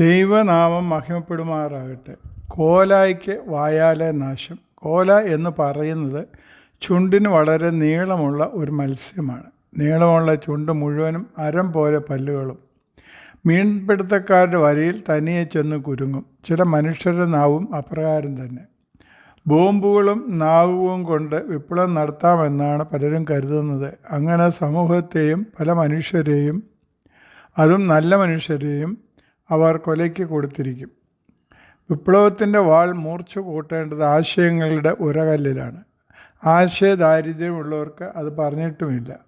ദൈവനാമം മഹിമപ്പെടുമാറാകട്ടെ. കോലായ്ക്ക് വായാലെ നാശം. കോല എന്ന് പറയുന്നത് ചുണ്ടിന് വളരെ നീളമുള്ള ഒരു മത്സ്യമാണ്. നീളമുള്ള ചുണ്ട് മുഴുവനും അരം പോലെ പല്ലുകളും. മീൻപിടുത്തക്കാരുടെ വരിയിൽ തനിയെ ചെന്ന് കുരുങ്ങും. ചില മനുഷ്യരുടെ നാവും അപ്രകാരം തന്നെ. ബോംബുകളും നാവുകളും കൊണ്ട് വിപ്ലവം നടത്താമെന്നാണ് പലരും കരുതുന്നത്. അങ്ങനെ സമൂഹത്തെയും പല മനുഷ്യരെയും അതും നല്ല മനുഷ്യരെയും അവർ കൊലയ്ക്ക് കൊടുത്തിരിക്കും. വിപ്ലവത്തിന്റെ വാൾ മൂർച്ച കൂട്ടേണ്ടത് ആശയങ്ങളുടെ ഉരകല്ലിലാണ്. ആശയദാരിദ്ര്യമുള്ളവർക്ക് അത് പറഞ്ഞിട്ടുമില്ല.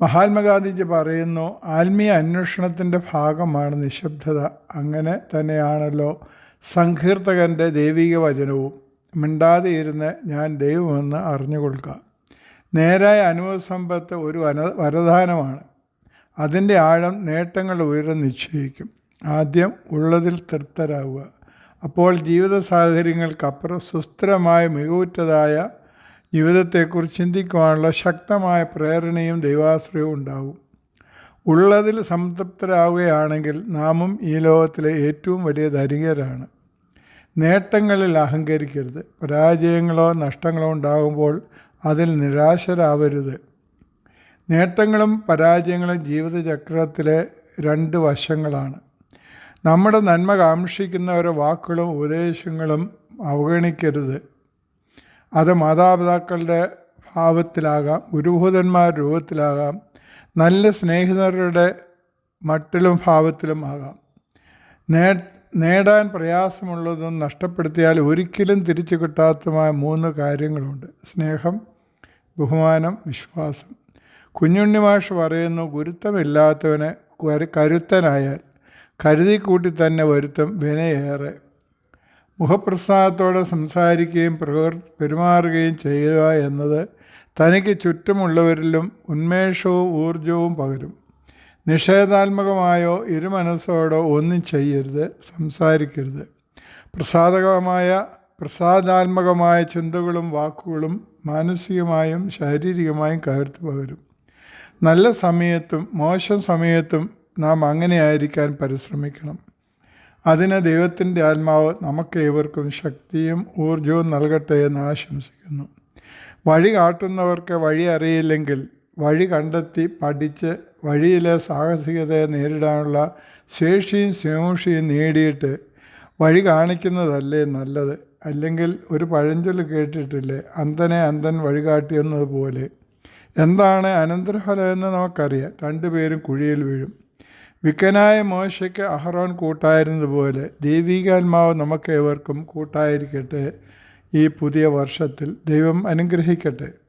മഹാത്മാഗാന്ധിജി പറയുന്നു ആത്മീയ അന്വേഷണത്തിന്റെ ഭാഗമാണ് നിശബ്ദത. അങ്ങനെ തന്നെയാണല്ലോ സങ്കീർത്തകന്റെ ദൈവിക വചനവും. മിണ്ടാതെ ഇരുന്ന് ഞാൻ ദൈവമെന്ന് അറിഞ്ഞുകൊള്ളുക. നേരായ അനുഭവ സമ്പത്ത് ഒരു വരദാനമാണ്. അതിന്റെ ആഴം നേട്ടങ്ങൾ ഉയരം നിശ്ചയിക്കും. ആദ്യം ഉള്ളതിൽ തൃപ്തരാകുക അപ്പോൾ ജീവിത സാഹചര്യങ്ങൾക്കപ്പുറം സുസ്ഥിരമായ മികവുറ്റതായ ജീവിതത്തെക്കുറിച്ച് ചിന്തിക്കുവാനുള്ള ശക്തമായ പ്രേരണയും ദൈവാശ്രയവും ഉണ്ടാകും ഉള്ളതിൽ സംതൃപ്തരാകുകയാണെങ്കിൽ നാമും ഈ ലോകത്തിലെ ഏറ്റവും വലിയ ധനികരാണ് നേട്ടങ്ങളിൽ അഹങ്കരിക്കരുത്. പരാജയങ്ങളോ നഷ്ടങ്ങളോ ഉണ്ടാകുമ്പോൾ അതിൽ നിരാശരാവരുത്. നേട്ടങ്ങളും പരാജയങ്ങളും ജീവിതചക്രത്തിലെ രണ്ട് വശങ്ങളാണ്. നമ്മുടെ നന്മ കാക്ഷിക്കുന്നവരുടെ വാക്കുകളും ഉപദേശങ്ങളും അവഗണിക്കരുത്. അത് മാതാപിതാക്കളുടെ ഭാവത്തിലാകാം ഗുരുഭൂതന്മാരുടെ രൂപത്തിലാകാം നല്ല സ്നേഹിതരുടെ മട്ടിലും ഭാവത്തിലും ആകാം. നേ നേടാൻ പ്രയാസമുള്ളതും നഷ്ടപ്പെടുത്തിയാൽ ഒരിക്കലും തിരിച്ചു കിട്ടാത്തതുമായ മൂന്ന് കാര്യങ്ങളുണ്ട്. സ്നേഹം ബഹുമാനം വിശ്വാസം. കുഞ്ഞുണ്ണി മാഷ് പറയുന്നു ഗുരുത്തമില്ലാത്തവന് കരുത്തനായാൽ കരുതിക്കൂട്ടി തന്നെ വരുത്തം വിനയേറെ. മുഖപ്രസാദത്തോടെ സംസാരിക്കുകയും പ്രവർ പെരുമാറുകയും ചെയ്യുക എന്നത് തനിക്ക് ചുറ്റുമുള്ളവരിലും ഉന്മേഷവും ഊർജവും പകരും. നിഷേധാത്മകമായോ ഇരുമനസ്സോടോ ഒന്നും ചെയ്യരുത് സംസാരിക്കരുത്. പ്രസാദകമായ പ്രസാദാത്മകമായ ചിന്തകളും വാക്കുകളും മാനസികമായും ശാരീരികമായും കയർത്തു പകരും. നല്ല സമയത്തും മോശം സമയത്തും നാം അങ്ങനെയായിരിക്കാൻ പരിശ്രമിക്കണം. അതിന് ദൈവത്തിന്റെ ആത്മാവ് നമുക്ക് ഏവർക്കും ശക്തിയും ഊർജവും നൽകട്ടെ എന്ന് ആശംസിക്കുന്നു. വഴി കാട്ടുന്നവർക്ക് വഴി അറിയില്ലെങ്കിൽ വഴി കണ്ടെത്തി പഠിച്ച് വഴിയിലെ സാഹസികതയെ നേരിടാനുള്ള ശേഷിയും ശേഷിയും നേടിയിട്ട് വഴി കാണിക്കുന്നതല്ലേ നല്ലത്? അല്ലെങ്കിൽ ഒരു പഴഞ്ചൊല്ല് കേട്ടിട്ടില്ലേ? അന്തനെ അന്തൻ വഴികാട്ടിയെന്നതുപോലെ എന്താണ് അനന്തരഫലം എന്ന് നമുക്കറിയാം. രണ്ടുപേരും കുഴിയിൽ വീഴും. വിക്കനായ മോശയ്ക്ക് അഹ്റോൻ കൂട്ടായിരുന്നതുപോലെ ദൈവികാത്മാവ് നമുക്ക് ഏവർക്കും കൂട്ടായിരിക്കട്ടെ ഈ പുതിയ വർഷത്തിൽ. ദൈവം അനുഗ്രഹിക്കട്ടെ.